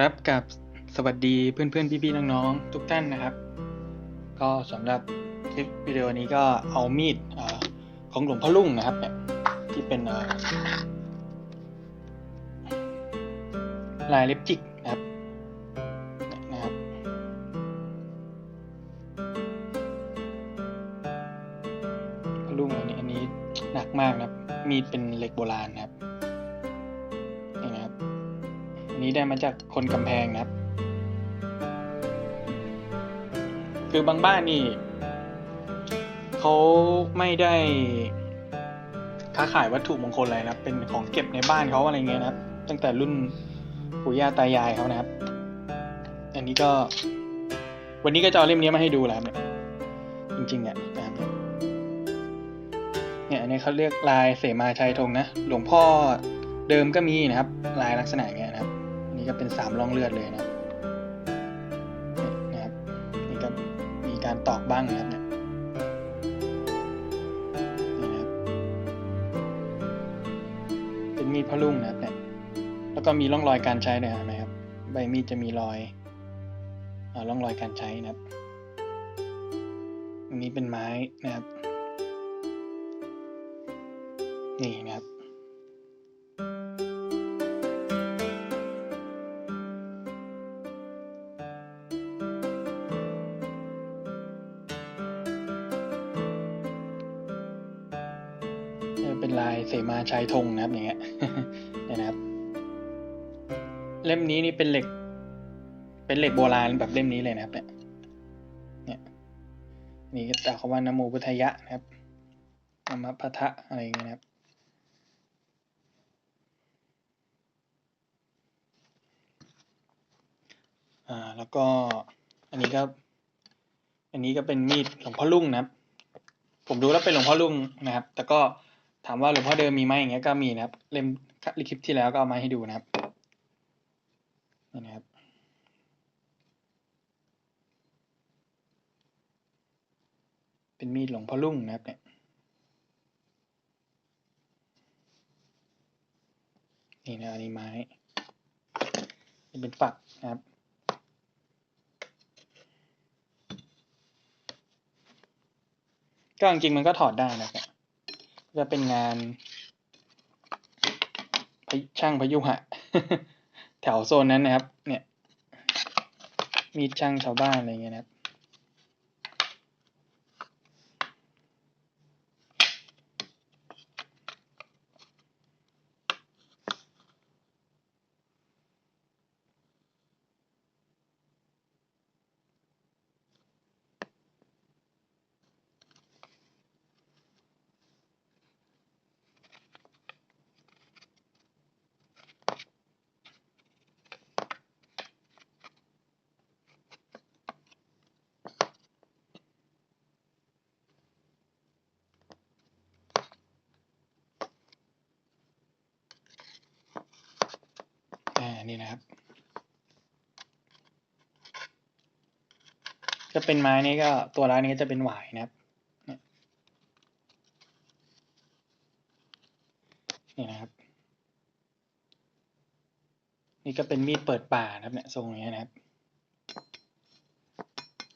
ครับกับสวัสดีเพื่อนๆ พี่ๆ น้องๆ ทุกท่านนะครับ ก็สำหรับคลิปวิดีโอนี้ก็เอามีดอของหลวงพ่อลุ่งนะครับเนี่ยที่เป็นลายเล็บจิกนะครับนะครับ พ่อลุ่งอันนี้อันนี้หนักมากนะครับ มีดเป็นเหล็กโบราณนะครับ นี้ได้มาจากคนกำแพงนะครับ คือบางบ้านนี่เขาไม่ได้ค้าขายวัตถุมงคลอะไรนะครับ เป็นของเก็บในบ้านเขาอะไรเงี้ยนะครับ ตั้งแต่รุ่นปู่ย่าตายายเขานะครับ อันนี้ก็ วันนี้ก็จะเอาเล่มนี้มาให้ดูแล้วเนี่ยจริงๆอะนะครับเนี่ยอันนี้เขาเรียกลายเสมาชัยธงนะ หลวงพ่อเดิมก็มีนะครับ ลายลักษณะเงี้ยนะครับ นนี้ก็เป็นสามร่องเลือดเลยนะครับนี่ยนะครับนี่ก็มีการตอกบ้างนะครับเนี่ยนี่นะครับเป็นมีดพะลุ่งนะครับเนี่ยแล้วก็มีร่องรอยการใช้ด้วยนะครับ ใบมีดจะมีรอยอาร่องรอยการใช้นะครับอันนี้เป็นไม้นะครับ นี่นะครับ ชายธงนะครับอย่างเงี้ยเนี่ยนะครับ เล่มนี้นี่เป็นเหล็ก เป็นเหล็กโบราณแบบเล่มนี้เลยนะครับ เนี่ยเนี่ยนี่ก็แต่คำว่านโมพุทธยะนะครับนามพัทะอะไรอย่างเงี้ยนะครับอ่าแล้วก็อันนี้ก็อันนี้ก็เป็นมีดหลวงพ่อลุ่งนะครับ ผมดูแล้วเป็นหลวงพ่อลุ่งนะครับ แต่ก็ ถามว่าหลวงพ่อเดิมมีไหมอย่างเงี้ยก็มีนะครับ เล่มคลิปที่แล้วก็เอามาให้ดูนะครับนี่นะครับเป็นมีดหลวงพ่อลุ่งนะครับเนี่ยนี่นะอันนี้ไม้นี่เป็นฝักนะครับก็จริงมันก็ถอดได้นะครับ จะเป็นงานช่างพยุหะ แถวโซนนั้นนะครับ เนี่ย มีช่างชาวบ้านอะไรเงี้ยนะครับ จะเป็นไม้นี้ก็ตัวร้านนี้ก็จะเป็นหวายนะครับนี่นะครับ นี่ก็เป็นมีดเปิดป่านะครับเนี่ยทรงอย่างเงี้นะครับ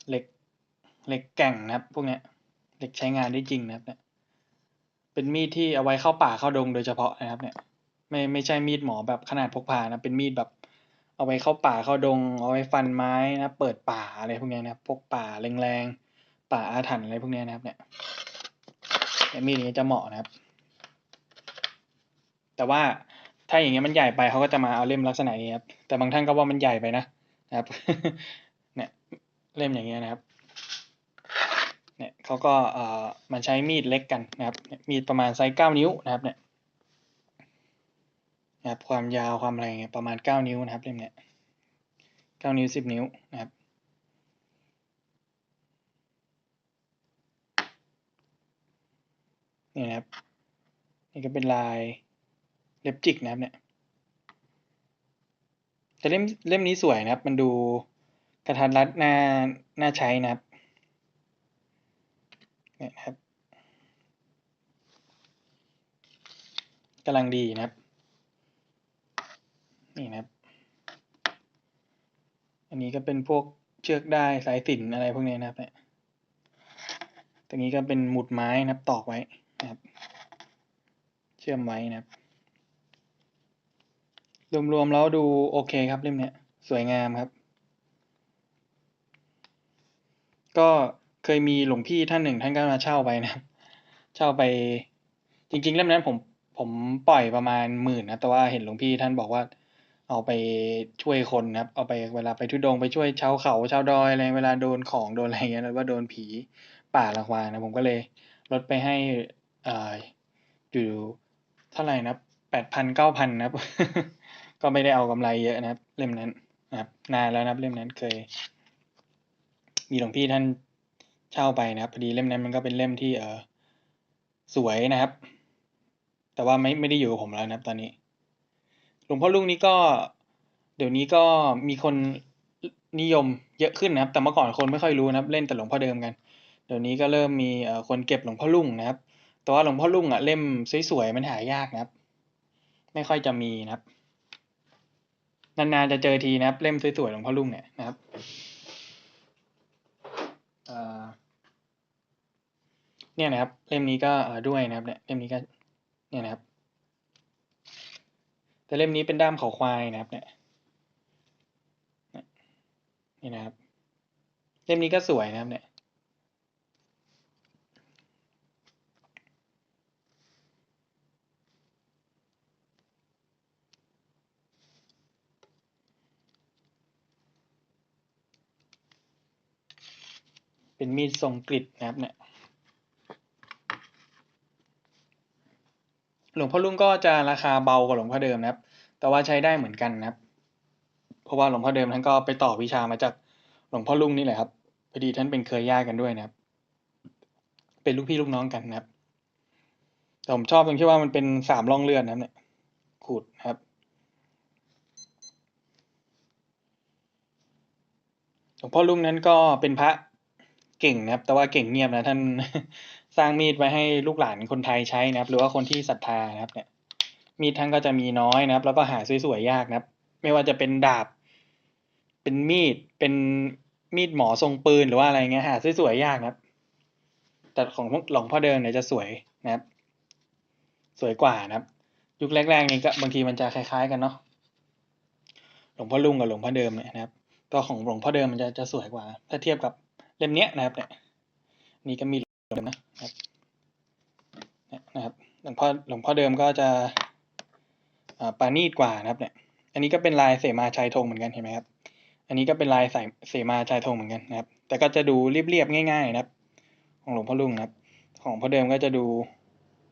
เหล็กเหล็กแก่งนะครับ พวกเนี้ยเหล็กใช้งานได้จริงนะครับเนี่ยเป็นมีดที่เอาไว้เข้าป่าเข้าดงโดยเฉพาะนะครับเนี่ยไม่ไม่ใช่มีดหมอแบบขนาดพกพานะเป็นมีดแบบ เอาไว้เข้าป่าเข้าดง เอาไว้ฟันไม้นะเปิดป่าอะไรพวกเนี้ยนะครับพวกป่าแรงๆป่าอาถรรพ์อะไรพวกเนี้ยนะครับเนี่ยมีดนี้จะเหมาะนะครับ แต่ว่าถ้าอย่างเงี้ยมันใหญ่ไปเขาก็จะมาเอาเล่มลักษณะนี้ครับแต่บางท่านก็ว่ามันใหญ่ไปนะนะครับ เนี่ยเล่มอย่างเงี้ยนะครับ เนี่ยเขาก็เอ่อมันใช้มีดเล็กกันนะครับ มีดประมาณไซส์เก้านิ้วนะครับเนี่ย นะครับความยาวความอะไรเงี้ยประมาณเก้านิ้วนะครับเล่มเนี้ยเก้านิ้วสิบนิ้วนะครับนี่นะครับ นี่ก็เป็นลายเล็บจิกนะครับเนี่ยแต่เล่มเล่มนี้สวยนะครับ มันดูกระทัดรัดน่าน่าใช้นะครับเนี่ยนะครับกำลังดีนะครับ นี่นะครับ อันนี้ก็เป็นพวกเชือกได้สายสิญจนอะไรพวกนี้นะครับเนี่ยตรงนี้ก็เป็นหมุดไม้นะครับตอกไว้นะครับ เชื่อมไว้นะครับ รวมๆแล้วดูโอเคครับเล่มเนี้ยสวยงามครับ ก็เคยมีหลวงพี่ท่านหนึ่งท่านก็มาเช่าไปนะเช่าไป จริง ๆ เล่มนั้นผมผมปล่อยประมาณหมื่นนะแต่ว่าเห็นหลวงพี่ท่านบอกว่า เอาไปช่วยคนนะครับ เอาไปเวลาไปทุดงไปช่วยชาวเขาชาวดอยอะไรเวลาโดนของโดนอะไรเงี้ยหรือว่าโดนผีป่าละควานะ ผมก็เลยลดไปให้อ่าอยู่เท่าไหร่นะแปดพันเก้าพันนะครับ ก็ไม่ได้เอากำไรเยอะนะครับ เล่มนั้นนะครับนานแล้วนะครับเล่มนั้นเคย มีหลวงพี่ท่านเช่าไปนะครับพอดีเล่มนั้นมันก็เป็นเล่มที่เออสวยนะครับ แต่ว่าไม่ไม่ได้อยู่กับผมแล้วนะครับ ตอนนี้ หลวงพ่อลุงนี้ก็ เดี๋ยวนี้ก็มีคนนิยมเยอะขึ้นนะครับ แต่เมื่อก่อนคนไม่ค่อยรู้นะครับ เล่นแต่หลวงพ่อเดิมกัน เดี๋ยวนี้ก็เริ่มมีเอ่อคนเก็บหลวงพ่อลุงนะครับ แต่ว่าหลวงพ่อลุงอะเล่มสวยๆมันหายากนะครับ ไม่ค่อยจะมีนะครับ นานๆจะเจอทีนะครับ เล่มสวยๆหลวงพ่อลุงเนี่ยนะครับเนี่ยนะครับ เล่มนี้ก็เออด้วยนะครับเนี่ยเล่มนี้ก็เนี่ยนะครับ แต่เล่มนี้เป็นด้ามเขาควายนะครับเนี่ยนี่นี่นะครับ เล่มนี้ก็สวยนะครับเนี่ยเป็นมีดทรงกริดนะครับเนี่ย หลวงพ่อลุงก็จะราคาเบากว่าหลวงพ่อเดิมนะครับ แต่ว่าใช้ได้เหมือนกันนะครับ เพราะว่าหลวงพ่อเดิมท่านก็ไปต่อวิชามาจากหลวงพ่อลุงนี่แหละครับพอดีท่านเป็นเคยญาติกันด้วยนะครับ เป็นลูกพี่ลูกน้องกันนะครับ แต่ผมชอบตรงที่ว่ามันเป็นสามร่องเลือดนะครับเนี่ยขูดนะครับหลวงพ่อลุงนั้นก็เป็นพระเก่งนะครับ แต่ว่าเก่งเงียบนะท่าน สร้างมีดไว้ให้ลูกหลานคนไทยใช้นะครับ หรือว่าคนที่ศรัทธานะครับ เนี่ย มีดท่านก็จะมีน้อยนะครับ แล้วก็หาสวยๆยากนะครับ ไม่ว่าจะเป็นดาบ เป็นมีด เป็นมีดหมอทรงปืนหรือว่าอะไรเงี้ยหาสวยๆยากนะครับ แต่ของหลวงพ่อเดิมเนี่ยจะสวยนะครับ สวยกว่านะครับ ยุคแรกๆนี่ก็บางทีมันจะคล้ายๆ กันเนาะหลวงพ่อลุงกับหลวงพ่อเดิมเนี่ยนะครับ ก็ของหลวงพ่อเดิมมันจะจะสวยกว่า ถ้าเทียบกับเล่มเนี้ยนะครับเนี่ยนี่ก็มี เดิมนะครับเนี่ยนะครับหลวงพ่อหลวงพ่อเดิมก็จะอ่าปาณีตกว่านะครับเนี่ย อันนี้ก็เป็นลายเสมาชายธงเหมือนกันเห็นไหมครับ อันนี้ก็เป็นลายใส่เสมาชายธงเหมือนกันนะครับ แต่ก็จะดูเรียบๆง่าย ๆ นะครับ ของหลวงพ่อลุงนะครับ ของพ่อเดิมก็จะดู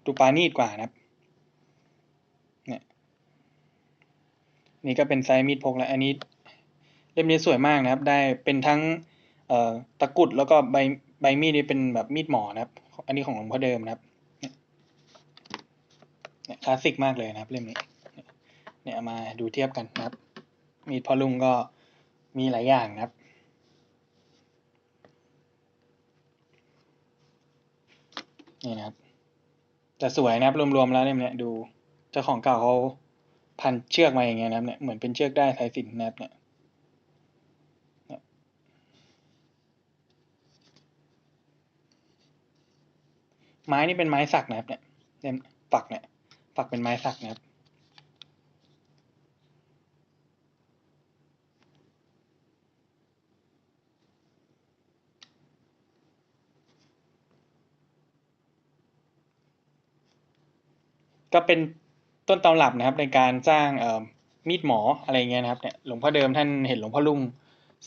ดูปาณีตกว่านะครับ เนี่ย นี่ก็เป็นไซส์มีดพกแล้ว อันนี้เล่มนี้สวยมากนะครับ ได้เป็นทั้งตะกุดแล้วก็ใบ ใบมีดนี่เป็นแบบมีดหมอนะครับ อันนี้ของหลวงพ่อเดิมนะครับเนี่ยคลาสสิกมากเลยนะครับเล่มนี้ เนี่ยมาดูเทียบกันนะครับ มีดพ่อลุงก็มีหลายอย่างนะครับ นี่นะครับแต่สวยนะครับรวมๆแล้วเนี่ยเนี่ยดูเจ้าของเก่าเขาพันเชือกมาอย่างเงี้ยนะครับเนี่ยเหมือนเป็นเชือกได้สายสินนะครับเนี่ย ไม้นี่เป็นไม้สักนะครับเนี่ยเนี่ยฝักเนี่ยฝักเป็นไม้สักนะครับก็เป็นต้นตำรับนะครับในการสร้างมีดหมออะไรเงี้ยนะครับเนี่ยหลวงพ่อเดิมท่านเห็นหลวงพ่อลุง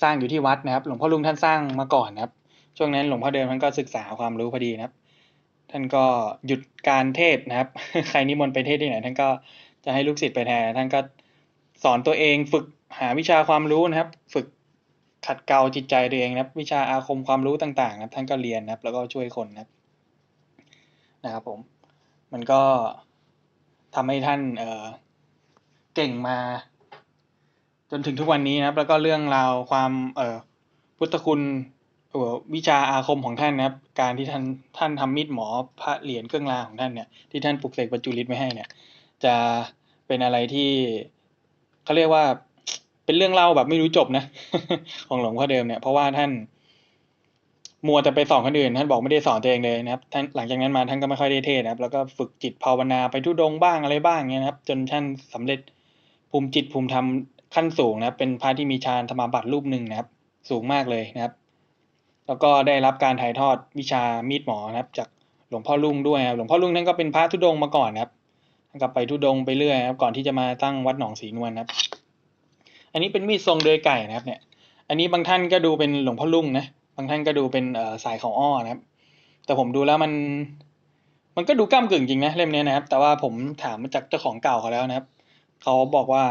สร้างอยู่ที่วัดนะครับ หลวงพ่อลุงท่านสร้างมาก่อนนะครับ ช่วงนั้นหลวงพ่อเดิมท่านก็ศึกษาความรู้พอดีนะครับ ท่านก็หยุดการเทศนะครับ ใครนิมนต์ไปเทศที่ไหน ท่านก็จะให้ลูกศิษย์ไปแทนท่านก็สอนตัวเองฝึกหาวิชาความรู้นะครับ ฝึกขัดเกลาจิตใจตัวเองนะครับ วิชาอาคมความรู้ต่างๆ นะครับ ท่านก็เรียนนะครับ แล้วก็ช่วยคนนะครับนะครับผม มันก็ทำให้ท่านเเก่งมา จนถึงทุกวันนี้นะครับ แล้วก็เรื่องราวความเอพุทธคุณ วิชาอาคมของท่านนะครับ การที่ท่านท่านทำมีดหมอพระเหรียญเครื่องรางของท่านเนี่ยที่ท่านปลุกเสกบรรจุฤทธิ์ไว้ให้เนี่ย จะเป็นอะไรที่เขาเรียกว่าเป็นเรื่องเล่าแบบไม่รู้จบนะ ของหลวงพ่อเดิมเนี่ยเพราะว่าท่านมัวแต่ไปสอนคนอื่น ท่านบอกไม่ได้สอนตัวเองเลยนะครับท่านหลังจากนั้นมาท่านก็ไม่ค่อยได้เทศนะครับ แล้วก็ฝึกจิตภาวนาไปทุดงบ้างอะไรบ้างเงี้ยนะครับ จนท่านสำเร็จภูมิจิตภูมิธรรมขั้นสูงนะครับ เป็นพระที่มีฌานธรรมาบัตรรูปหนึ่งนะครับ สูงมากเลยนะครับ แล้วก็ได้รับการถ่ายทอดวิชามีดหมอนะครับจากหลวงพ่อลุงด้วยครับหลวงพ่อลุงท่านก็เป็นพระธุดงมาก่อนครับท่านก็ไปธุดงไปเรื่อยครับก่อนที่จะมาตั้งวัดหนองศรีนวลครับ อันนี้เป็นมีดทรงเดือยไก่นะครับ เนี่ย อันนี้บางท่านก็ดูเป็นหลวงพ่อลุงนะบางท่านก็ดูเป็นสายเขาอ้อนะครับ แต่ผมดูแล้วมัน มันก็ดูก้ามกึ่งจริงนะเล่มนี้นะครับ แต่ว่าผมถามมาจากเจ้าของเก่าเขาแล้วนะครับเขาบอกว่า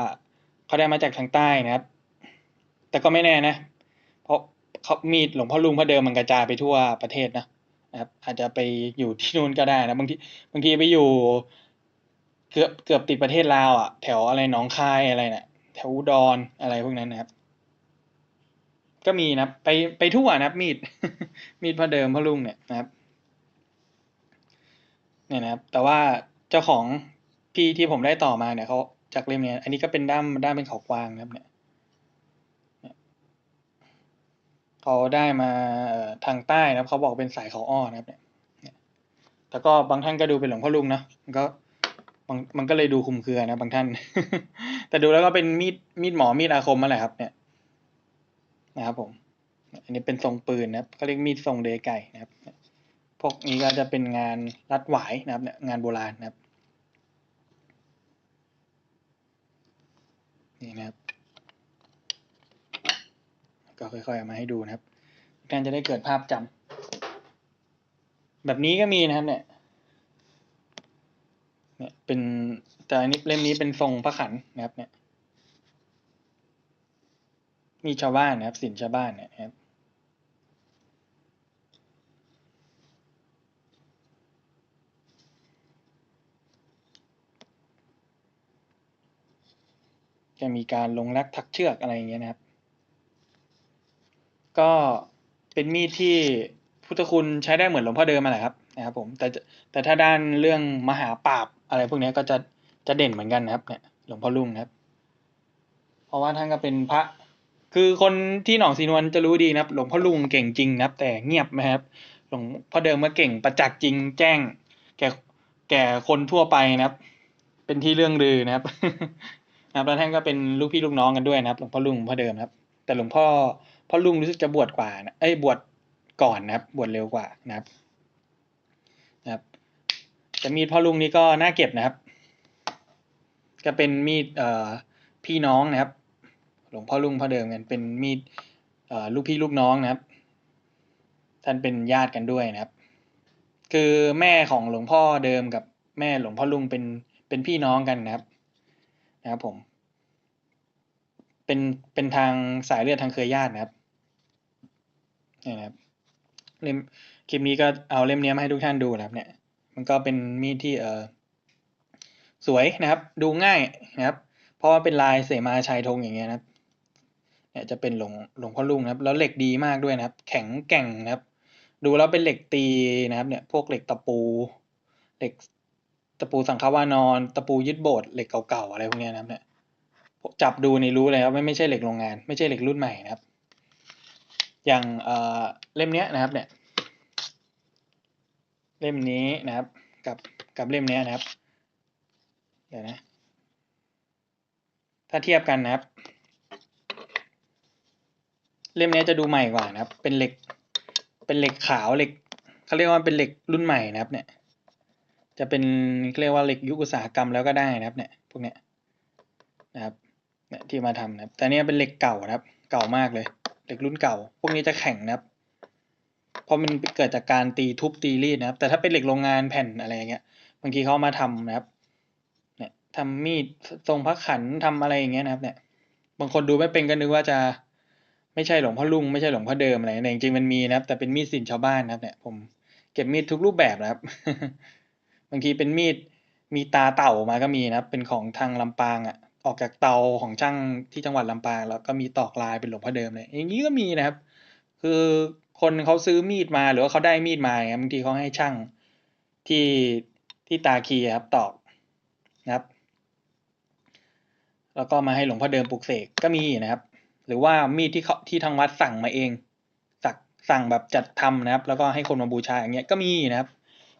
เขาได้มาจากทางใต้นะครับ แต่ก็ไม่แน่นะ เขามีดหลวงพ่อลุงพระเดิมมันกระจายไปทั่วประเทศนะนะครับอาจจะไปอยู่ที่นู่นก็ได้นะบางทีบางทีไปอยู่ เกือบเกือบติดประเทศลาวอะแถวอะไรหนองคายอะไรเนี่ยแถวอุดรอะไรพวกนั้นนะครับ ก็มีนะไปไปทั่วนะครับมีด มีดพระเดิมพระลุงเนี่ยนะครับเนี่ยนะครับ แต่ว่าเจ้าของพี่ที่ผมได้ต่อมาเนี่ยเขาจากเล่มเนี้ยอันนี้ก็เป็นด้ามด้ามเป็นเขากวางนะครับเนี่ย เขาได้มาทางใต้นะครับเขาบอกเป็นสายเขาอ้อนะครับเนี่ยเนี่ยแต่ก็บางท่านก็ดูเป็นหลวงพ่อลุงเนาะมันก็มันมันก็เลยดูคุมเครือนะบางท่าน แต่ดูแล้วก็เป็นมีดมีดหมอมีดอาคมนั่นแหละครับ เนี่ย นะครับผม อันนี้เป็นทรงปืนนะครับเขาเรียกมีดทรงเดไก่นะครับ พวกนี้ก็จะเป็นงานรัดหวายนะครับเนี่ยงานโบราณนะครับ นี่นะครับ ก็ค่อยๆเอามาให้ดูนะครับการจะได้เกิดภาพจำแบบนี้ก็มีนะครับ เนี่ยเนี่ยเป็นแต่อันนี้เล่มนี้เป็นทรงพระขันนะครับ เนี่ย มีชาวบ้านนะครับสินชาวบ้านเนี่ยนะครับจะมีการลงรักทักเชือกอะไรอย่างเงี้ยนะครับ ก็เป็นมีดที่พุทธคุณใช้ได้เหมือนหลวงพ่อเดิมมาแหละครับนะครับ ผมแต่แต่ถ้าด้านเรื่องมหาปราบอะไรพวกนี้ก็จะจะเด่นเหมือนกันนะครับ เนี่ยหลวงพ่อลุงนะครับ เพราะว่าท่านก็เป็นพระ คือคนที่หนองศรีนวลจะรู้ดีนะครับ หลวงพ่อลุงเก่งจริงนะครับ แต่เงียบนะครับ หลวงพ่อเดิมก็เก่งประจักษ์จริงแจ้ง แก่แก่คนทั่วไปนะครับ เป็นที่เรื่องลือนะครับนะครับแล้วท่านก็เป็นลูกพี่ลูกน้องกันด้วยนะครับ หลวงพ่อลุงพ่อเดิมครับ แต่หลวงพ่อ พ่อลุงรู้สึกจะบวชกว่านะเอ้ยบวชก่อนนะครับ บวชเร็วกว่านะครับนะครับ แต่มีดพ่อลุงนี่ก็น่าเก็บนะครับ ก็เป็นมีดเอ่อพี่น้องนะครับ หลวงพ่อลุงพ่อเดิมกันเป็นมีดเอ่อลูกพี่ลูกน้องนะครับ ท่านเป็นญาติกันด้วยนะครับ คือแม่ของหลวงพ่อเดิมกับแม่หลวงพ่อลุงเป็นเป็นพี่น้องกันนะครับ นะครับผม เป็นเป็นทางสายเลือดทางเครือญาตินะครับ นะครับเล่มคลิปนี้ก็เอาเล่มนี้มาให้ทุกท่านดูนะครับ เนี่ย มันก็เป็นมีดที่เออสวยนะครับ ดูง่ายนะครับ เพราะว่าเป็นลายเสมาชัยธงอย่างเงี้ยนะครับ เนี่ยจะเป็นหลวงหลวงพ่อลุงนะครับ แล้วเหล็กดีมากด้วยนะครับ แข็งแกร่งนะครับ ดูแล้วเป็นเหล็กตีนะครับ เนี่ย พวกเหล็กตะปู เหล็กตะปูสังฆวานอนตะปูยึดโบสถ์เหล็กเก่าๆอะไรพวกเนี้ยนะครับ เนี่ยจับดูในรู้เลยครับไม่ไม่ใช่เหล็กโรงงาน ไม่ใช่เหล็กรุ่นใหม่นะครับ อย่างเเล่มเนี้ยนะครับเนี่ยเล่มนี้นะครับ กับกับเล่มนี้นะครับเดี๋ยวนะ ถ้าเทียบกันนะครับ เล่มนี้จะดูใหม่กว่านะครับ เป็นเหล็กเป็นเหล็กขาวเหล็กเขาเรียกว่าเป็นเหล็กรุ่นใหม่นะครับ เนี่ย จะเป็นเรียกว่าเหล็กยุคอุตสาหกรรมแล้วก็ได้นะครับ เนี่ยพวกเนี้ยนะครับเนี่ยที่มาทำนะครับ แต่เนี้ยเป็นเหล็กเก่านะครับ เก่ามากเลย เหล็กรุ่นเก่า พวกนี้จะแข็งนะครับเพราะมันเกิดจากการตีทุบตีรีดนะครับ แต่ถ้าเป็นเหล็กโรงงานแผ่นอะไรอย่างเงี้ยบางทีเขามาทำนะครับ เนี่ยทำมีดทรงพระขันทำอะไรอย่างเงี้ยนะครับ เนี่ย บางคนดูไม่เป็นก็นึกว่าจะไม่ใช่หลวงพ่อลุงไม่ใช่หลวงพ่อเดิมอะไรแต่จริงๆมันมีนะครับ แต่เป็นมีดสินชาวบ้านนะครับ เนี่ย ผมเก็บมีดทุกรูปแบบนะครับ บางทีเป็นมีดมีตาเต่ามาก็มีนะครับ เป็นของทางลำปางอะ อกจากเตาของช่างที่จังหวัดลำปางแล้วก็มีตอกลายเป็นหลวงพ่อเดิมเลยอย่างนี้ก็มีนะครับ คือคนเขาซื้อมีดมาหรือว่าเขาได้มีดมาอย่างเงี้ยบางทีเขาให้ช่างที่ที่ตาคีครับตอกนะครับ แล้วก็มาให้หลวงพ่อเดิมปลุกเสกก็มีนะครับ หรือว่ามีดที่เขาที่ทางวัดสั่งมาเองสั่งสั่งแบบจัดทำนะครับ แล้วก็ให้คนมาบูชาอย่างเงี้ยก็มีนะครับ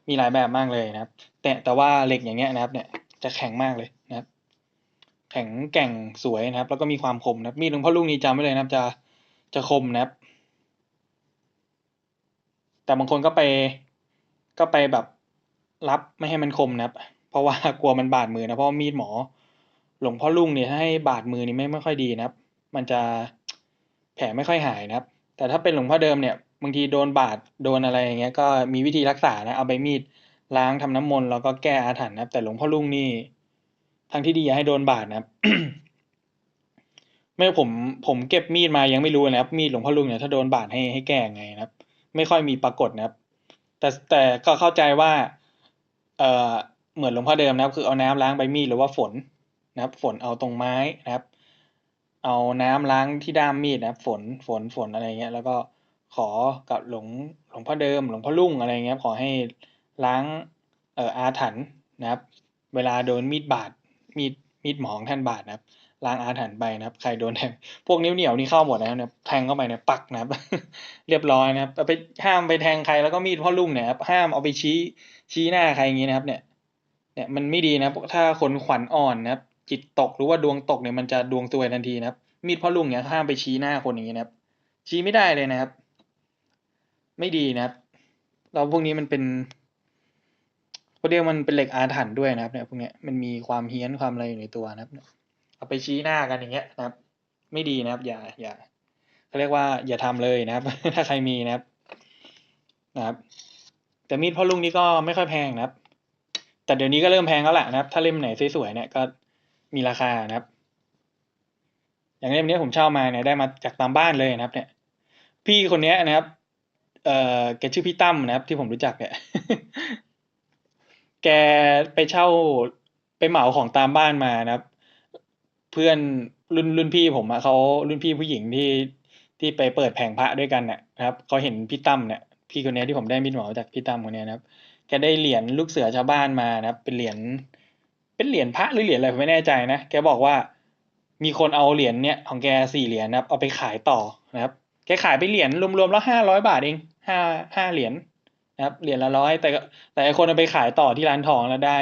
มีหลายแบบมากเลยนะครับ แต่แต่ว่าเหล็กอย่างเงี้ยนะครับ เนี่ยจะแข็งมากเลยนะครับ แข็งแกร่งสวยนะครับ แล้วก็มีความคมนะมีดหลวงพ่อลุงนี้จำไว้เลยนะครับ จะจะคมนะครับ แต่บางคนก็ไปก็ไปแบบรับไม่ให้มันคมนะครับ เพราะว่ากลัวมันบาดมือนะเพราะมีดหมอ หลวงพ่อลุงเนี่ยถ้าให้บาดมือนี่ไม่ไม่ค่อยดีนะครับ มันจะแผลไม่ค่อยหายนะครับ แต่ถ้าเป็นหลวงพ่อเดิมเนี่ยบางทีโดนบาดโดนอะไรอย่างเงี้ยก็มีวิธีรักษานะเอาใบมีดล้างทำน้ำมนต์แล้วก็แก้อาถรรพ์นะครับ แต่หลวงพ่อลุงนี่ ทางที่ดีอย่าให้โดนบาดนะครับ ไม่ผมผมเก็บมีดมายังไม่รู้นะครับ มีดหลวงพ่อลุงเนี่ยถ้าโดนบาดให้ให้แก้ไงนะครับ ไม่ค่อยมีปรากฏนะครับ แต่แต่ก็เข้าใจว่า เอ่อเหมือนหลวงพ่อเดิมนะครับ คือเอาน้ำล้างใบมีดหรือว่าฝนนะครับ ฝนเอาตรงไม้นะครับ เอาน้ำล้างที่ด้ามมีดนะครับ ฝนฝนฝนอะไรเงี้ย แล้วก็ขอกับหลวงหลวงพ่อเดิม หลวงพ่อลุงอะไรเงี้ยขอให้ล้างเอ่ออาถรรพ์นะครับ เวลาโดนมีดบาด มีดมีดหมองท่านบาดนะครับล้างอาถรรพ์ไปนะครับ ใครโดนแทงพวกนิ้วเหนียวนี่เข้าหมดนะครับเนี่ยแทงเข้าไปเนี่ยปักนะครับ เรียบร้อยนะครับไปห้ามไปแทงใครแล้วก็มีดพ่อลุงเนี่ยครับห้ามเอาไปชี้ชี้หน้าใครอย่างนี้นะครับ เนี่ย เนี่ยมันไม่ดีนะครับถ้าคนขวัญอ่อนนะครับ จิตตกหรือว่าดวงตกเนี่ยมันจะดวงซวยทันทีนะครับ มีดพ่อลุงเนี่ยห้ามไปชี้หน้าคนอย่างนี้นะครับ ชี้ไม่ได้เลยนะครับ ไม่ดีนะครับแล้วพวกนี้มันเป็น พวกเดียวมันเป็นเหล็กอาถรรพ์ด้วยนะครับเนี่ยพวกเนี้ยมันมีความเฮี้ยนความอะไรอยู่ในตัวนะครับเอาไปชี้หน้ากันอย่างเงี้ยนะครับ ไม่ดีนะครับ อย่าอย่าเขาเรียกว่า อย่าทำเลยนะครับ ถ้าใครมีนะครับนะครับ แต่มีดพ่อลุงนี่ก็ไม่ค่อยแพงนะครับ แต่เดี๋ยวนี้ก็เริ่มแพงแล้วแหละนะครับ ถ้าเล่มไหนสวยๆเนี่ยก็มีราคานะครับ อย่างเล่มนี้ผมเช่ามาเนี่ยได้มาจากตามบ้านเลยนะครับ เนี่ย พี่คนเนี้ยนะครับ เอ่อแกชื่อพี่ตั้มนะครับ ที่ผมรู้จักเนี่ย แกไปเช่า ไปเหมาของตามบ้านมานะครับ เพื่อนรุ่นรุ่นพี่ผมอะเขารุ่นพี่ผู้หญิงที่ที่ไปเปิดแผงพระด้วยกันเนี่ยนะครับเขาเห็นพี่ตั้มเนี่ยพี่คนเนี้ยที่ผมได้มิดหมอจากพี่ตั้มคนเนี้ยนะครับแกได้เหรียญลูกเสือชาวบ้านมานะครับ เป็นเหรียญเป็นเหรียญพระหรือเหรียญอะไรผมไม่แน่ใจนะแกบอกว่ามีคนเอาเหรียญเนี้ยของแกสี่เหรียญนะครับ เอาไปขายต่อนะครับ แกขายไปเหรียญรวมๆแล้วห้าร้อยบาทเองห้าห้าเหรียญ นะครับเหรียญละร้อยแต่แต่ไอคนเอาไปขายต่อที่ร้านทองแล้วได้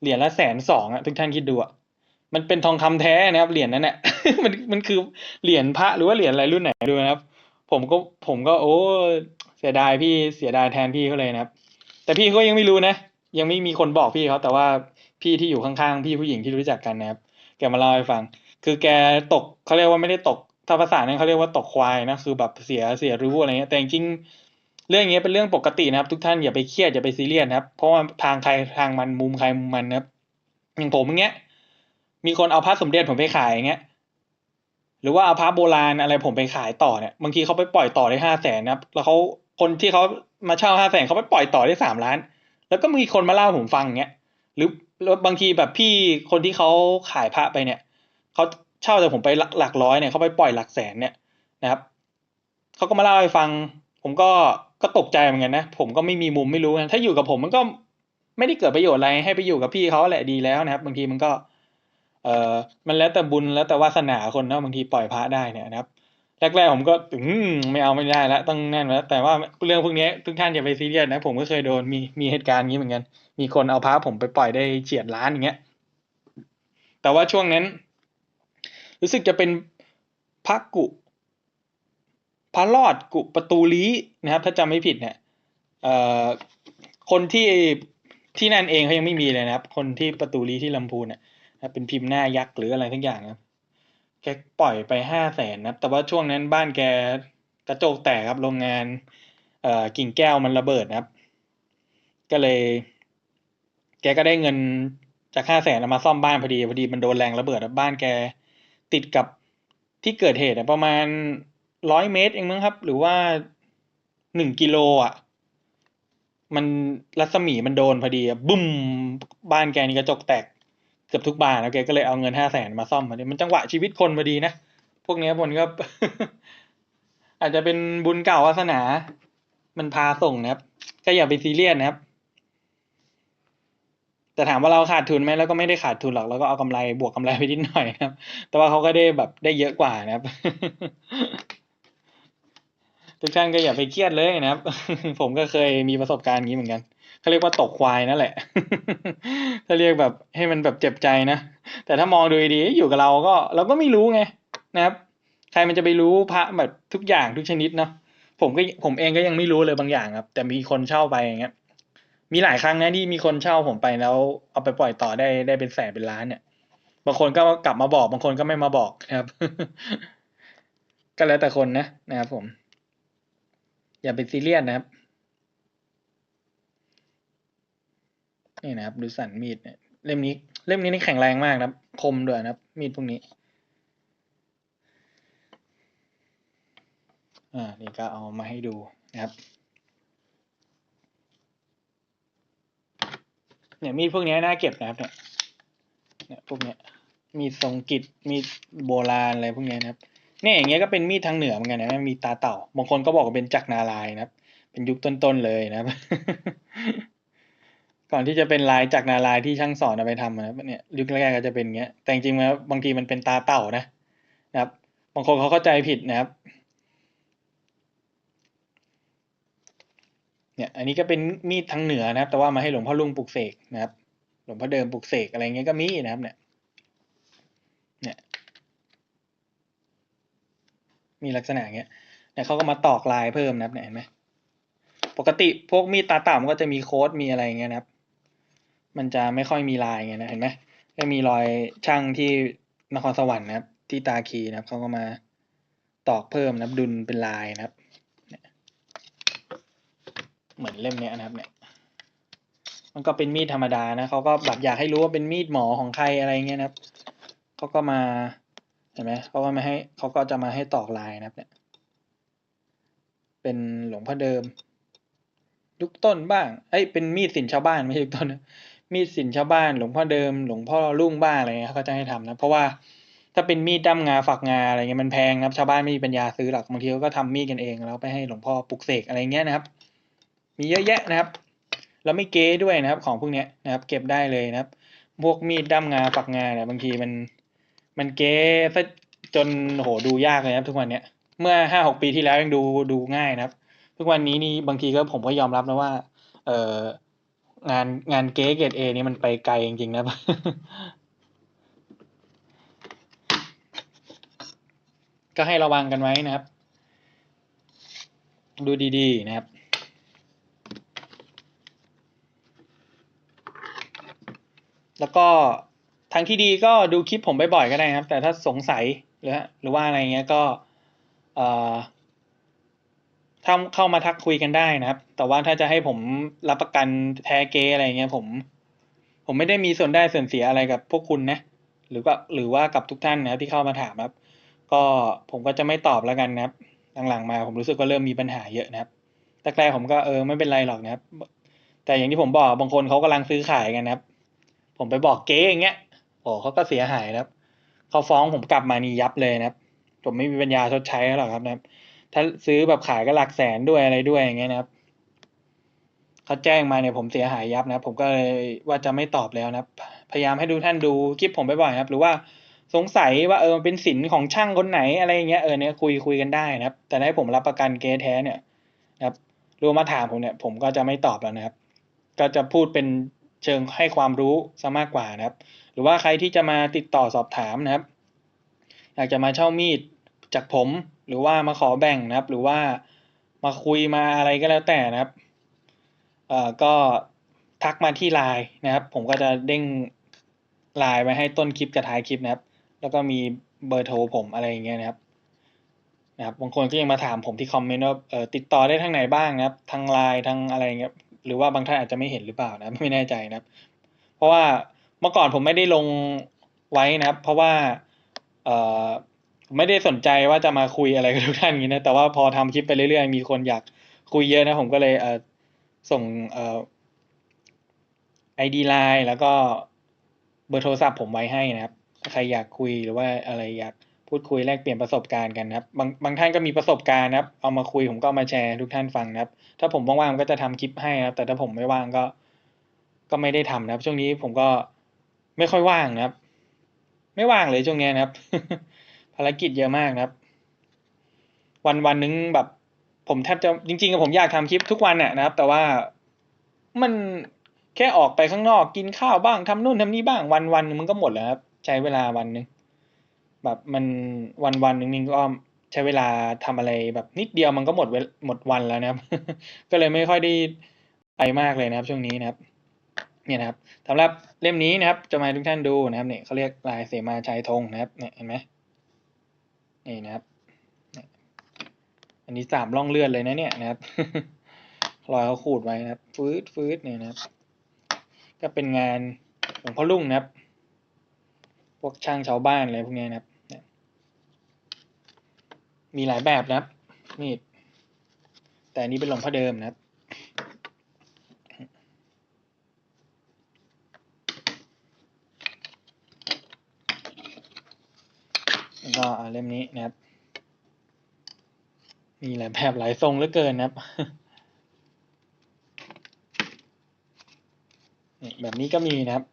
เหรียญละแสนสองอะทุกท่านคิดดูอะมันเป็นทองคำแท้นะครับ เหรียญนั้นเนี่ยมันมันคือเหรียญพระหรือว่าเหรียญอะไรรุ่นไหนดูนะครับ ผมก็ผมก็ โอ้เสียดายพี่เสียดายแทนพี่เขาเลยนะครับ แต่พี่เขายังไม่รู้นะ ยังไม่มีคนบอกพี่เขาแต่ว่าพี่ที่อยู่ข้างๆพี่ผู้หญิงที่รู้จักกันนะครับแกมาเล่าให้ฟัง คือแกตกเขาเรียกว่าไม่ได้ตกถ้าภาษาเนี่ยเขาเรียกว่าตกควายนะคือแบบเสียเสียรู้อะไรเงี้ยแต่จริง เรื่องอย่างเงี้ยเป็นเรื่องปกตินะครับ ทุกท่านอย่าไปเครียดอย่าไปซีเรียสนะครับ เพราะว่าทางใครทางมันมุมใครมุมมันนะครับอย่างผมอย่างเงี้ย มีคนเอาพระสมเด็จผมไปขายอย่างเงี้ย หรือว่าเอาพระโบราณอะไรผมไปขายต่อเนี่ยบางทีเขาไปปล่อยต่อได้ห้าแสนนะครับ แล้วเขาคนที่เขามาเช่าห้าแสนเขาไปปล่อยต่อได้สามล้าน แล้วก็มีคนมาเล่าผมฟังเงี้ยหรือแล้วบางทีแบบพี่คนที่เขาขายพระไปเนี่ยเขาเช่าแต่ผมไปหลักหลักร้อยเนี่ยเขาไปปล่อยหลักแสนเนี่ยนะครับเขาก็มาเล่าให้ฟัง ผมก็ ก็ตกใจเหมือนกันนะ ผมก็ไม่มีมุมไม่รู้นะถ้าอยู่กับผมมันก็ไม่ได้เกิดประโยชน์อะไรให้ไปอยู่กับพี่เขาแหละดีแล้วนะครับ บางทีมันก็ เออมันแล้วแต่บุญแล้วแต่วาสนาคนนะบางทีปล่อยพระได้เนี่ยนะครับแรกๆผมก็อืมไม่เอาไม่ได้แล้วต้องนั่นแล้วแต่ว่าเรื่องพวกนี้ทุกท่านอย่าไปซีเรียสนะ ผมก็เคยโดนมีมีเหตุการณ์นี้เหมือนกัน มีคนเอาพระผมไปปล่อยได้เฉียดล้านอย่างเงี้ย แต่ว่าช่วงนั้น รู้สึกจะเป็นพระกุ ระรอดกุประตูลี้นะครับ ถ้าจำไม่ผิดเนี่ยคนที่ที่นั่นเองเขายังไม่มีเลยนะครับ คนที่ประตูลี้ที่ลำพูนเนี่ยนะครับเป็นพิมพ์หน้ายักษ์หรืออะไรทั้งอย่างนะครับแกปล่อยไปห้าแสนนะครับแต่ว่าช่วงนั้นบ้านแกกระจกแตกครับโรงงานเอ่อกิ่งแก้วมันระเบิดนะครับ ก็เลย แกก็ได้เงินจากห้าแสนมาซ่อมบ้านพอดีพอดีมันโดนแรงระเบิดบบ้านแกติดกับที่เกิดเหตุประมาณ ร้อยเมตรเองมั้งครับ หรือว่าหนึ่งกิโลอะ มันรัศมีมันโดนพอดีอะบึ้มบ้านแกนี่กระจกแตกเกือบทุกบานแล้วแกก็เลยเอาเงินห้าแสนมาซ่อมพอดีมันจังหวะชีวิตคนพอดีนะ พวกเนี้ยผมก็ อาจจะเป็นบุญเก่าวาสนา มันพาส่งนะครับ ก็อย่าไปซีเรียสนะครับ แต่ถามว่าเราขาดทุนไหมเราก็ไม่ได้ขาดทุนหรอกเราก็เอากำไรบวกกำไรไปนิดหน่อยนะครับ แต่ว่าเขาก็ได้แบบได้เยอะกว่านะครับ ทุกท่านก็อย่าไปเครียดเลยนะครับ ผมก็เคยมีประสบการณ์อย่างนี้เหมือนกันเขาเรียกว่าตกควายนั่นแหละ ถ้าเรียกแบบให้มันแบบเจ็บใจนะ แต่ถ้ามองดูดีอยู่กับเราก็ เราก็ไม่รู้ไงนะครับ ใครมันจะไปรู้พระแบบทุกอย่างทุกชนิดเนาะผมก็ผมเองก็ยังไม่รู้เลยบางอย่างครับ แต่มีคนเช่าไปอย่างเงี้ย มีหลายครั้งนะที่มีคนเช่าผมไปแล้ว เอาไปปล่อยต่อได้ได้เป็นแสนเป็นล้านเนี่ย บางคนก็กลับมาบอก บางคนก็ไม่มาบอกนะครับ ก็แล้วแต่คนนะนะครับผม อย่าไปซีเรียสนะครับ นี่นะครับ ดูสันมีดเนี่ยเล่มนี้ เล่มนี้นี่แข็งแรงมากนะครับ คมด้วยนะครับ มีดพวกนี้ อ่า นี่ก็เอามาให้ดูนะครับ เนี่ยมีดพวกนี้น่าเก็บนะครับเนี่ย เนี่ยพวกเนี้ย มีดทรงกฤษมีดโบราณอะไรพวกนี้นะครับ เนี่ยอย่างเงี้ยก็เป็นมีดทางเหนือเหมือนกันนะมีตาเต่าบางคนก็บอกว่าเป็นจักรนารายนะครับ เป็นยุคต้นๆเลยนะครับ ก่อนที่จะเป็นลายจักรนารายที่ช่างสอนเอาไปทำนะเนี่ยยุคแรกๆก็จะเป็นเงี้ย แต่จริงๆแล้วบางทีมันเป็นตาเต่านะนะครับ บางคนเขาเข้าใจผิดนะครับ เนี่ยอันนี้ก็เป็นมีดทางเหนือนะครับ แต่ว่ามาให้หลวงพ่อลุงปลุกเสกนะครับ หลวงพ่อเดิมปลุกเสกอะไรเงี้ยก็มีนะครับเนี่ยเนี่ย มีลักษณะอย่างเงี้ยเนี่ยเขาก็มาตอกลายเพิ่มนะครับเนี่ยเห็นไหมปกติพวกมีดตาต่ำก็จะมีโค้ดมีอะไรอย่างเงี้ยนะครับ มันจะไม่ค่อยมีลายไงนะเห็นไหมก็มีรอยช่างที่นครสวรรค์นะครับ ที่ตาคีนะครับเขาก็มาตอกเพิ่มนะครับดุลเป็นลายนะครับเนี่ยเหมือนเล่มเนี้ยนะครับ เนี่ย มันก็เป็นมีดธรรมดานะเขาก็แบบอยากให้รู้ว่าเป็นมีดหมอของใครอะไรเงี้ยนะครับเขาก็มา ห็นไหมเขาก็มาให้เขาก็จะมาให้ตอกลายนะครับเนี่ยเป็นหลวงพ่อเดิม ยุคต้นบ้าง เอ้ยเป็นมีดสินชาวบ้านไม่ใช่ยุคต้นนะมีดสินชาวบ้าน หลวงพ่อเดิม หลวงพ่อรุ่งบ้างอะไรเงี้ยเขาก็จะให้ทำนะเพราะว่าถ้าเป็นมีดด้ามงาฝักงาอะไรเงี้ยมันแพงนะครับชาวบ้านไม่มีปัญญาซื้อหรอกบางทีเขาก็ทำมีดกันเองแล้วไปให้หลวงพ่อปลุกเสกอะไรเงี้ยนะครับ มีเยอะแยะนะครับแล้วไม่เก๊ด้วยนะครับ ของพวกเนี้ยนะครับ เก็บได้เลยนะครับพวกมีดด้ามงาฝักงาเนี่ยบางทีมัน มันเก๊ซะจนโหดูยากเลยนะครับ ทุกวันเนี้ย เมื่อห้าหกปีที่แล้วยังดูดูง่ายนะครับ ทุกวันนี้นี่บางทีก็ผมก็ยอมรับนะว่า เอองานงานเก๊เกรดเอนี่มันไปไกลจริงๆนะครับก็ให้ระวังกันไว้นะครับ ดูดีๆนะครับแล้วก็ ทางที่ดีก็ดูคลิปผมบ่อยๆก็ได้นะครับ แต่ถ้าสงสัยหรือหรือว่าอะไรเงี้ยก็เอ่อถ้าเข้ามาทักคุยกันได้นะครับ แต่ว่าถ้าจะให้ผมรับประกันแท้เกอะไรเงี้ยผม ผมไม่ได้มีส่วนได้ส่วนเสียอะไรกับพวกคุณนะ หรือว่าหรือว่ากับทุกท่านนะครับที่เข้ามาถามครับ ก็ผมก็จะไม่ตอบแล้วกันนะครับ หลังๆมาผมรู้สึกว่าเริ่มมีปัญหาเยอะนะครับแรกๆผมก็เออไม่เป็นไรหรอกนะครับ แต่อย่างที่ผมบอกบางคนเขากำลังซื้อขายกันนะครับ ผมไปบอกเก๊อย่างเงี้ย โอ้เขาก็เสียหายนะครับเขาฟ้องผมกลับมานี่ยับเลยนะครับ ผมไม่มีปัญญาชดใช้หรอกครับนะครับ ถ้าซื้อแบบขายก็หลักแสนด้วยอะไรด้วยอย่างเงี้ยนะครับเขาแจ้งมาเนี่ยผมเสียหายยับนะครับ ผมก็เลยว่าจะไม่ตอบแล้วนะครับ พยายามให้ดูท่านดูคลิปผมบ่อยๆนะครับ หรือว่าสงสัยว่าเออมันเป็นสินของช่างคนไหนอะไรอย่างเงี้ยเออเนี่ยคุยคุยกันได้นะครับ แต่ให้ผมรับประกันเกแท้เนี่ยนะครับรวมมาถามผมเนี่ย ผมก็จะไม่ตอบแล้วนะครับ ก็จะพูดเป็นเชิงให้ความรู้ซะมากกว่านะครับ รือว่าใครที่จะมาติดต่อสอบถามนะครับ อยากจะมาเช่ามีดจากผมหรือว่ามาขอแบ่งนะครับ หรือว่ามาคุยมาอะไรก็แล้วแต่นะครับเอ่อก็ทักมาที่ไลน์นะครับ ผมก็จะเด้งไลน์ไว้ให้ต้นคลิปกับท้ายคลิปนะครับ แล้วก็มีเบอร์โทรผมอะไรอย่างเงี้ยนะครับนะครับบางคนก็ยังมาถามผมที่คอมเมนต์ว่าเออติดต่อได้ทางไหนบ้างนะครับ ทางไลน์ทางอะไรเงี้ยหรือว่าบางท่านอาจจะไม่เห็นหรือเปล่านะไม่แน่ใจนะครับ เพราะว่า เมื่อก่อนผมไม่ได้ลงไว้นะครับ เพราะว่าเอ่อไม่ได้สนใจว่าจะมาคุยอะไรกับทุกท่านอย่างนี้นะแต่ว่าพอทำคลิปไปเรื่อยๆมีคนอยากคุยเยอะนะ ผมก็เลยเอ่อส่งเอ่อไอดีไลน์แล้วก็เบอร์โทรศัพท์ผมไว้ให้นะครับ ใครอยากคุยหรือว่าอะไรอยากพูดคุยแลกเปลี่ยนประสบการณ์กันนะครับ บางบางท่านก็มีประสบการณ์นะครับ เอามาคุยผมก็มาแชร์ทุกท่านฟังนะครับ ถ้าผมว่างๆก็จะทำคลิปให้นะครับ แต่ถ้าผมไม่ว่างก็ ก็ไม่ได้ทำนะครับ ช่วงนี้ผมก็ ไม่ค่อยว่างนะครับ ไม่ว่างเลยช่วงนี้นะครับ ภารกิจเยอะมากนะครับ วันวันนึงแบบ ผมแทบจะจริงๆอะผมอยากทำคลิปทุกวันน่ะนะครับ แต่ว่ามันแค่ออกไปข้างนอกกินข้าวบ้างทำนู่นทำนี่บ้าง วันวันมันก็หมดแล้วครับ ใช้เวลาวันนึงแบบมันวันวันหนึ่งนี่ก็ใช้เวลาทำอะไรแบบนิดเดียวมันก็หมดหมดวันแล้วนะครับ ก็เลยไม่ค่อยได้ไปมากเลยนะครับ ช่วงนี้นะครับ เนี่ยนะครับสำหรับเล่มนี้นะครับจะมาให้ทุกท่านดูนะครับเนี่ยเขาเรียกลายเสมาชายธงนะครับเนี่ยเห็นไหมนี่นะครับ อันนี้สามร่องเลือดเลยนะเนี่ยนะครับรอยเขาขูดไว้นะครับ ฟืดฟืดเนี่ยนะครับ ก็เป็นงานหลวงพ่อลุ่งนะครับ พวกช่างชาวบ้านอะไรพวกนี้นะครับ มีหลายแบบนะครับมีดแต่อันนี้เป็นหลวงพ่อเดิมนะครับ แล้ว ก็อ่าเล่มนี้นะครับ มีหลายแบบหลายทรงเหลือเกินนะครับนี่แบบนี้ก็มีนะครับ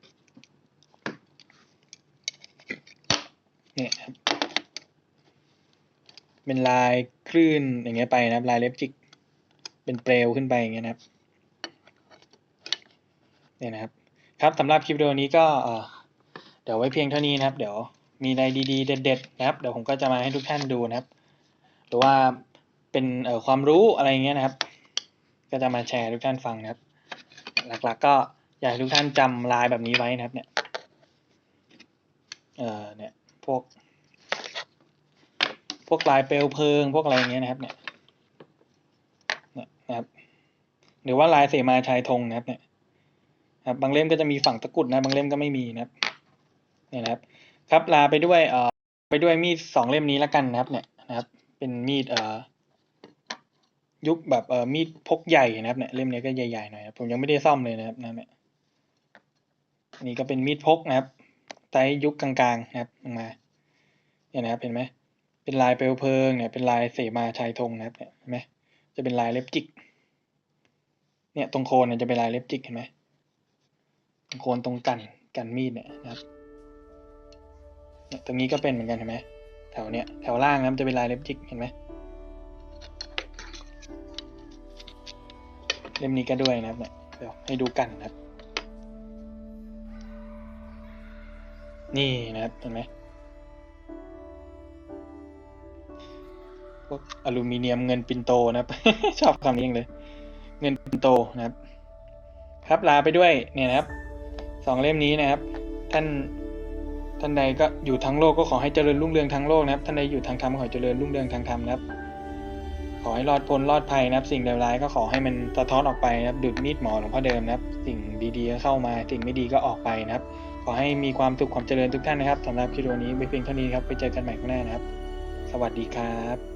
เนี่ยครับ เป็นลายคลื่นอย่างเงี้ยไปนะครับ ลายเล็บจิก เป็นเปลวขึ้นไปอย่างเงี้ยนะครับ เนี่ยนะครับ ครับสำหรับคลิปวิดีโอนี้ก็เดี๋ยวไว้เพียงเท่านี้นะครับ เดี๋ยว มีอะไรดีๆ เด็ดๆนะครับ เดี๋ยวผมก็จะมาให้ทุกท่านดูนะครับ หรือว่าเป็นความรู้อะไรเงี้ยนะครับ ก็จะมาแชร์ทุกท่านฟังนะครับ หลักๆ ก็อยากให้ทุกท่านจำลายแบบนี้ไว้นะครับ เนี่ย เออเนี่ยพวก พวกลายเปลวเพลิง พวกอะไรเงี้ยนะครับ เนี่ยนะครับ หรือว่าลายเสมาชายธงนะครับ เนี่ยครับบางเล่มก็จะมีฝั่งตะกุดนะ บางเล่มก็ไม่มีนะครับ เนี่ยนะครับ ครับลาไปด้วยเอ่อไปด้วยมีดสองเล่มนี้แล้วกันนะครับ เนี่ยนะครับ เป็นมีดเอ่อยุคแบบเอ่อมีดพกใหญ่นะครับเนี่ยเล่มนี้ก็ใหญ่ๆหน่อยนะผมยังไม่ได้ซ่อมเลยนะครับนั่นเนี่ยนนี้ก็เป็นมีดพกนะครับไซส์ยุคกลางๆนะครับลงมาเนี่ยนะครับเห็นไหมเป็นลายเปลวเพลิงเนี่ยเป็นลายเสมาชายธงนะครับเนี่ยเห็นไหมจะเป็นลายเล็บจิก เนี่ยตรงโคนเนี่ยจะเป็นลายเล็บจิกเห็นไหมโคนตรงกันกันมีดเนี่ยนะครับ ตรงนี้ก็เป็นเหมือนกันเห็นไหมแถวเนี้ยแถวล่างนะมันจะเป็นลายเล็บจิกเห็นไหมเล่มนี้ก็ด้วยนะครับเนี่ยเดี๋ยวให้ดูกันนะครับ นี่นะครับเห็นไหมพวกอลูมิเนียมเงินปินโตนะครับ ชอบคำนี้จังเลย เงินปินโตนะครับ ครับลาไปด้วยเนี่ยนะครับสองเล่มนี้นะครับ ท่าน ท่านใดก็อยู่ทั้งโลกก็ขอให้เจริญรุ่งเรืองทั้งโลกนะครับ ท่านใดอยู่ทางธรรมขอให้เจริญรุ่งเรืองทางธรรมนะครับ ขอให้รอดพ้นรอดภัยนะครับ สิ่งเลวร้ายก็ขอให้มันสะท้อนออกไปนะครับดุดมีดหมอหลวงพ่อเดิมนะครับ สิ่งดีๆก็เข้ามา สิ่งไม่ดีก็ออกไปนะครับ ขอให้มีความสุขความเจริญทุกท่านนะครับสำหรับคลิปวิดีโอนี้ไปเพียงเท่านี้ครับไปเจอกันใหม่ข้างหน้านะครับ สวัสดีครับ